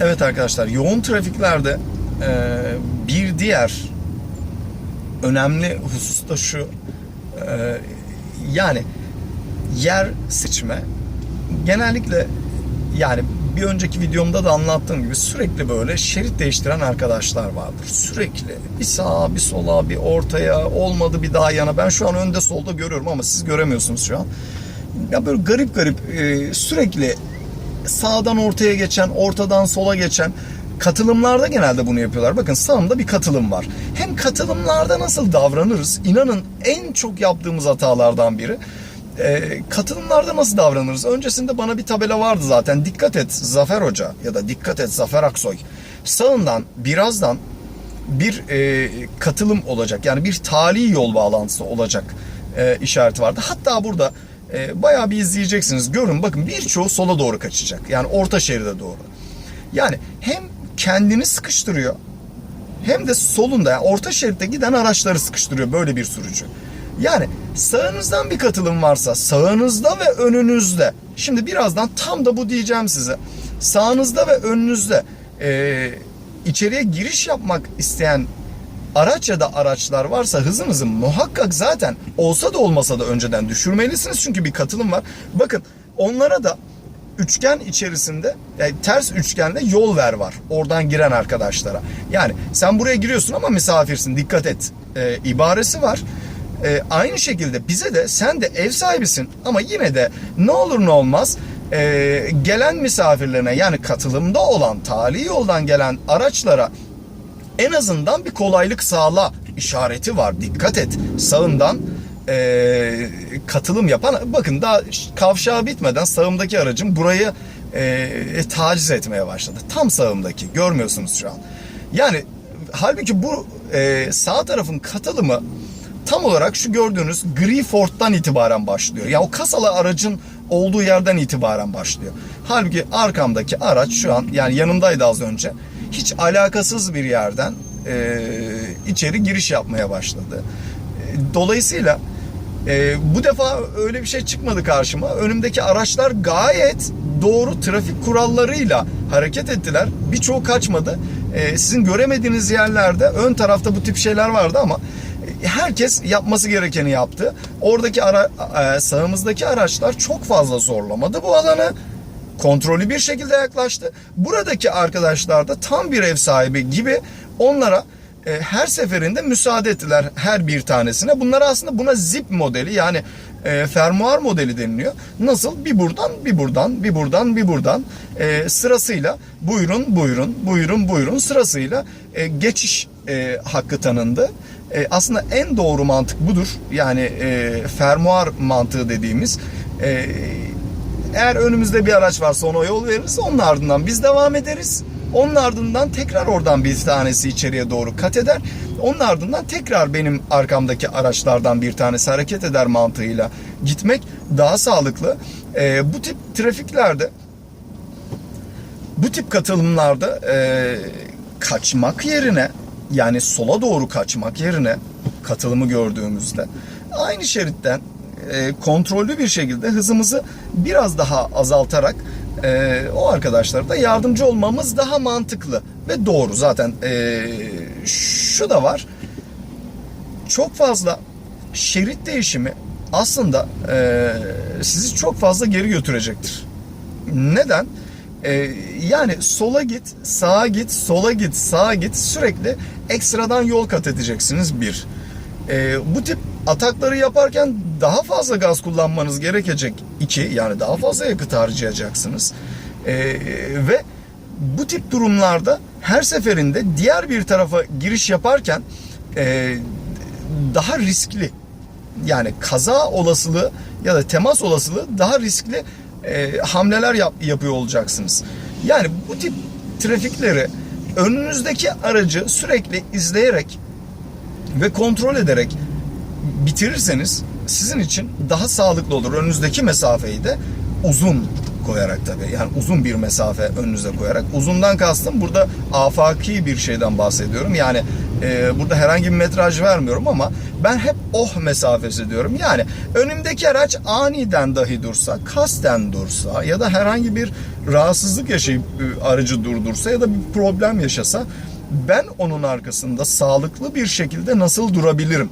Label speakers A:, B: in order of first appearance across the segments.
A: Evet arkadaşlar yoğun trafiklerde e, bir diğer önemli husus da şu e, yani yer seçme genellikle yani bir önceki videomda da anlattığım gibi sürekli böyle şerit değiştiren arkadaşlar vardır. Sürekli bir sağa bir sola bir ortaya olmadı bir daha yana. Ben şu an önde solda görüyorum ama siz göremiyorsunuz şu an. Ya böyle garip garip e, sürekli sağdan ortaya geçen, ortadan sola geçen katılımlarda genelde bunu yapıyorlar. Bakın sağımda bir katılım var. Hem katılımlarda nasıl davranırız? İnanın en çok yaptığımız hatalardan biri. Ee, katılımlarda nasıl davranırız? Öncesinde bana bir tabela vardı zaten. Dikkat et Zafer Hoca ya da dikkat et Zafer Aksoy. Sağından birazdan bir e, katılım olacak. Yani bir tali yol bağlantısı olacak e, işareti vardı. Hatta burada e, bayağı bir izleyeceksiniz. Görün bakın birçoğu sola doğru kaçacak. Yani orta şeride doğru. Yani hem kendini sıkıştırıyor hem de solunda yani orta şeritte giden araçları sıkıştırıyor böyle bir sürücü. Yani sağınızdan bir katılım varsa sağınızda ve önünüzde. Şimdi birazdan tam da bu diyeceğim size. Sağınızda ve önünüzde e, içeriye giriş yapmak isteyen araç ya da araçlar varsa hızınızı muhakkak zaten olsa da olmasa da önceden düşürmelisiniz. Çünkü bir katılım var. Bakın onlara da üçgen içerisinde yani ters üçgenle yol ver var. Oradan giren arkadaşlara. Yani sen buraya giriyorsun ama misafirsin dikkat et. E, ibaresi var. E, aynı şekilde bize de sen de ev sahibisin ama yine de ne olur ne olmaz e, gelen misafirlerine yani katılımda olan tali yoldan gelen araçlara en azından bir kolaylık sağla işareti var. Dikkat et. Sağından e, katılım yapan bakın daha kavşağı bitmeden sağımdaki aracım burayı e, taciz etmeye başladı. Tam sağımdaki görmüyorsunuz şu an. Yani halbuki bu e, sağ tarafın katılımı tam olarak şu gördüğünüz gri Ford'dan itibaren başlıyor. Ya yani o kasalı aracın olduğu yerden itibaren başlıyor. Halbuki arkamdaki araç şu an yani yanımdaydı az önce. Hiç alakasız bir yerden e, içeri giriş yapmaya başladı. E, dolayısıyla e, bu defa öyle bir şey çıkmadı karşıma. Önümdeki araçlar gayet doğru trafik kurallarıyla hareket ettiler. Birçoğu kaçmadı. E, sizin göremediğiniz yerlerde ön tarafta bu tip şeyler vardı ama herkes yapması gerekeni yaptı. Oradaki ara, e, sağımızdaki araçlar çok fazla zorlamadı bu alanı. Kontrollü bir şekilde yaklaştı. Buradaki arkadaşlar da tam bir ev sahibi gibi onlara e, her seferinde müsaade ettiler her bir tanesine. Bunlar aslında buna zip modeli yani e, fermuar modeli deniliyor. Nasıl? Bir buradan, bir buradan, bir buradan, bir buradan e, sırasıyla buyurun, buyurun, buyurun, buyurun sırasıyla e, geçiş e, hakkı tanındı. E, aslında en doğru mantık budur. Yani e, fermuar mantığı dediğimiz e, eğer önümüzde bir araç varsa ona yol veririz. Onun ardından biz devam ederiz. Onun ardından tekrar oradan bir tanesi içeriye doğru kat eder. Onun ardından tekrar benim arkamdaki araçlardan bir tanesi hareket eder mantığıyla gitmek daha sağlıklı. E, bu tip trafiklerde bu tip katılımlarda e, kaçmak yerine yani sola doğru kaçmak yerine katılımı gördüğümüzde aynı şeritten e, kontrollü bir şekilde hızımızı biraz daha azaltarak e, o arkadaşlara da yardımcı olmamız daha mantıklı ve doğru. Zaten e, şu da var. Çok fazla şerit değişimi aslında sizi çok fazla geri götürecektir. Neden? Yani sola git, sağa git, sola git, sağa git sürekli ekstradan yol kat edeceksiniz bir. E, bu tip atakları yaparken daha fazla gaz kullanmanız gerekecek. iki yani daha fazla yakıt harcayacaksınız. Ee, ve bu tip durumlarda her seferinde diğer bir tarafa giriş yaparken e, daha riskli yani kaza olasılığı ya da temas olasılığı daha riskli e, hamleler yap, yapıyor olacaksınız. Yani bu tip trafikleri önünüzdeki aracı sürekli izleyerek ve kontrol ederek bitirirseniz sizin için daha sağlıklı olur. Önünüzdeki mesafeyi de uzun koyarak tabii. Yani uzun bir mesafe önünüze koyarak. Uzundan kastım burada afaki bir şeyden bahsediyorum. Yani e, burada herhangi bir metraj vermiyorum ama ben hep oh mesafesi diyorum. Yani önümdeki araç aniden dahi dursa, kasten dursa ya da herhangi bir rahatsızlık yaşayıp e, aracı durdursa ya da bir problem yaşasa ben onun arkasında sağlıklı bir şekilde nasıl durabilirim?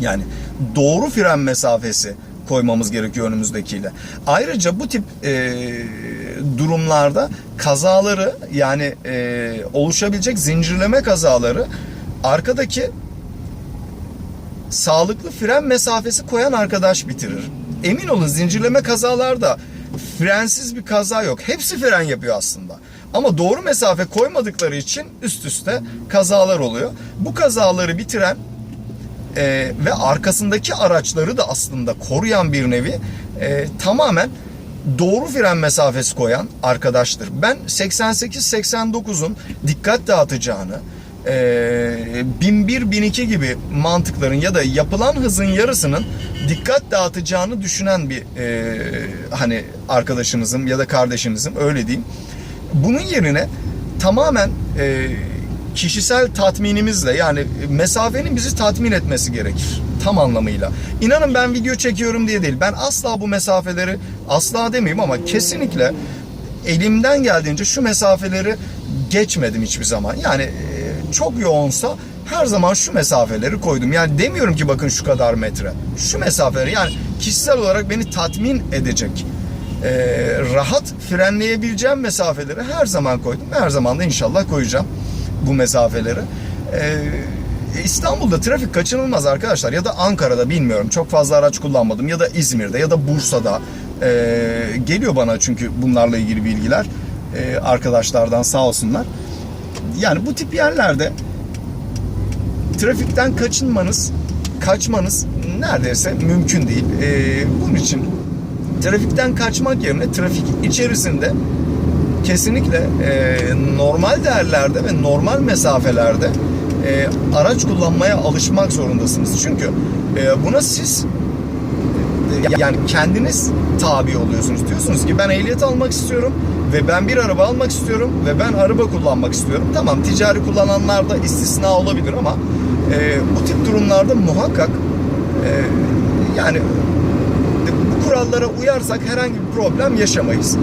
A: Yani doğru fren mesafesi koymamız gerekiyor önümüzdekiyle. Ayrıca bu tip e, durumlarda kazaları yani e, oluşabilecek zincirleme kazaları arkadaki sağlıklı fren mesafesi koyan arkadaş bitirir. Emin olun zincirleme kazalarda frensiz bir kaza yok. Hepsi fren yapıyor aslında. Ama doğru mesafe koymadıkları için üst üste kazalar oluyor. Bu kazaları bitiren e, ve arkasındaki araçları da aslında koruyan bir nevi e, tamamen doğru fren mesafesi koyan arkadaştır. Ben 88-89'un dikkat dağıtacağını, e, 1001-1002 gibi mantıkların ya da yapılan hızın yarısının dikkat dağıtacağını düşünen bir e, hani arkadaşınızım ya da kardeşinizim öyle diyeyim. Bunun yerine tamamen e, kişisel tatminimizle yani mesafenin bizi tatmin etmesi gerekir tam anlamıyla. İnanın ben video çekiyorum diye değil. Ben asla bu mesafeleri asla demeyeyim ama kesinlikle elimden geldiğince şu mesafeleri geçmedim hiçbir zaman. Yani e, çok yoğunsa her zaman şu mesafeleri koydum. Yani demiyorum ki bakın şu kadar metre. Şu mesafeleri yani kişisel olarak beni tatmin edecek e, rahat frenleyebileceğim mesafeleri her zaman koydum. Her zaman da inşallah koyacağım bu mesafeleri. E, İstanbul'da trafik kaçınılmaz arkadaşlar ya da Ankara'da bilmiyorum çok fazla araç kullanmadım ya da İzmir'de ya da Bursa'da e, geliyor bana çünkü bunlarla ilgili bilgiler e, arkadaşlardan sağ olsunlar. Yani bu tip yerlerde trafikten kaçınmanız, kaçmanız neredeyse mümkün değil. E, bunun için trafikten kaçmak yerine trafik içerisinde kesinlikle e, normal değerlerde ve normal mesafelerde e, araç kullanmaya alışmak zorundasınız. Çünkü e, buna siz e, yani kendiniz tabi oluyorsunuz. Diyorsunuz ki ben ehliyet almak istiyorum ve ben bir araba almak istiyorum ve ben araba kullanmak istiyorum. Tamam ticari kullananlar da istisna olabilir ama e, bu tip durumlarda muhakkak e, yani kurallara uyarsak herhangi bir problem yaşamayız.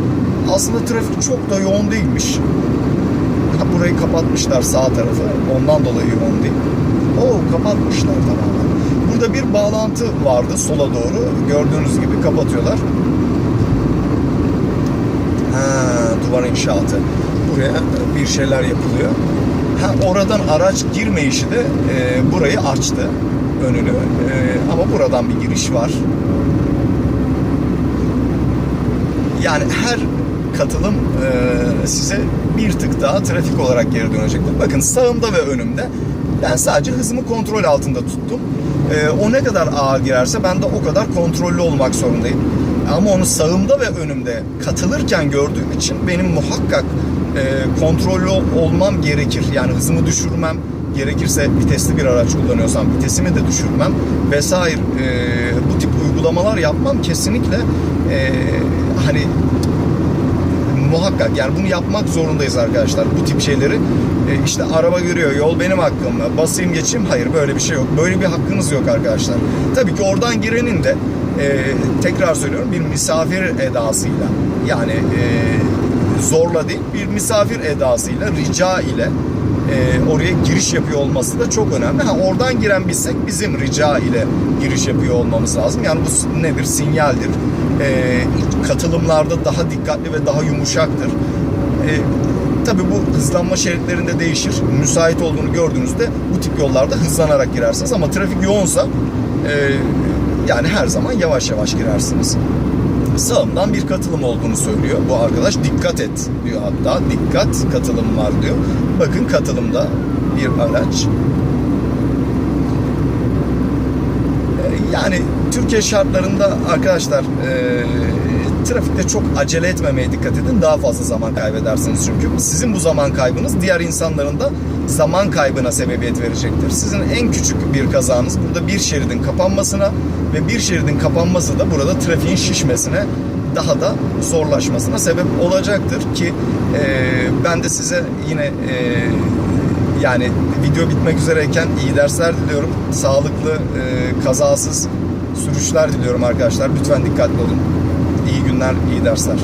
A: Aslında trafik çok da yoğun değilmiş. Ha, burayı kapatmışlar sağ tarafı. Ondan dolayı yoğun değil. Oo kapatmışlar tamamen. Burada bir bağlantı vardı sola doğru. Gördüğünüz gibi kapatıyorlar. Ha, duvar inşaatı. Buraya bir şeyler yapılıyor. Ha, oradan araç girme işi de e, burayı açtı önünü. E, ama buradan bir giriş var. Yani her katılım e, size bir tık daha trafik olarak geri dönecektir. Bakın sağımda ve önümde ben sadece hızımı kontrol altında tuttum. E, o ne kadar ağır girerse ben de o kadar kontrollü olmak zorundayım. Ama onu sağımda ve önümde katılırken gördüğüm için benim muhakkak e, kontrollü olmam gerekir. Yani hızımı düşürmem gerekirse vitesli bir araç kullanıyorsam vitesimi de düşürmem vesaire e, bu tip uygulamalar yapmam kesinlikle e, hani muhakkak yani bunu yapmak zorundayız arkadaşlar. Bu tip şeyleri e, işte araba görüyor yol benim hakkım mı basayım geçeyim hayır böyle bir şey yok. Böyle bir hakkınız yok arkadaşlar. Tabii ki oradan girenin de e, tekrar söylüyorum bir misafir edasıyla yani e, zorla değil bir misafir edasıyla rica ile e, oraya giriş yapıyor olması da çok önemli. Ha, oradan giren bizsek bizim rica ile giriş yapıyor olmamız lazım. Yani bu nedir? Sinyaldir. E, katılımlarda daha dikkatli ve daha yumuşaktır. E, tabii bu hızlanma şeritlerinde değişir. Müsait olduğunu gördüğünüzde bu tip yollarda hızlanarak girersiniz. Ama trafik yoğunsa e, yani her zaman yavaş yavaş girersiniz sağımdan bir katılım olduğunu söylüyor. Bu arkadaş dikkat et diyor hatta. Dikkat katılım var diyor. Bakın katılımda bir araç. Ee, Yani Türkiye şartlarında arkadaşlar e, trafikte çok acele etmemeye dikkat edin. Daha fazla zaman kaybedersiniz çünkü. Sizin bu zaman kaybınız diğer insanların da zaman kaybına sebebiyet verecektir. Sizin en küçük bir kazanız burada bir şeridin kapanmasına ve bir şeridin kapanması da burada trafiğin şişmesine daha da zorlaşmasına sebep olacaktır ki e, ben de size yine e, yani video bitmek üzereyken iyi dersler diliyorum. Sağlıklı, e, kazasız sürüşler diliyorum arkadaşlar. Lütfen dikkatli olun. İyi günler, iyi dersler.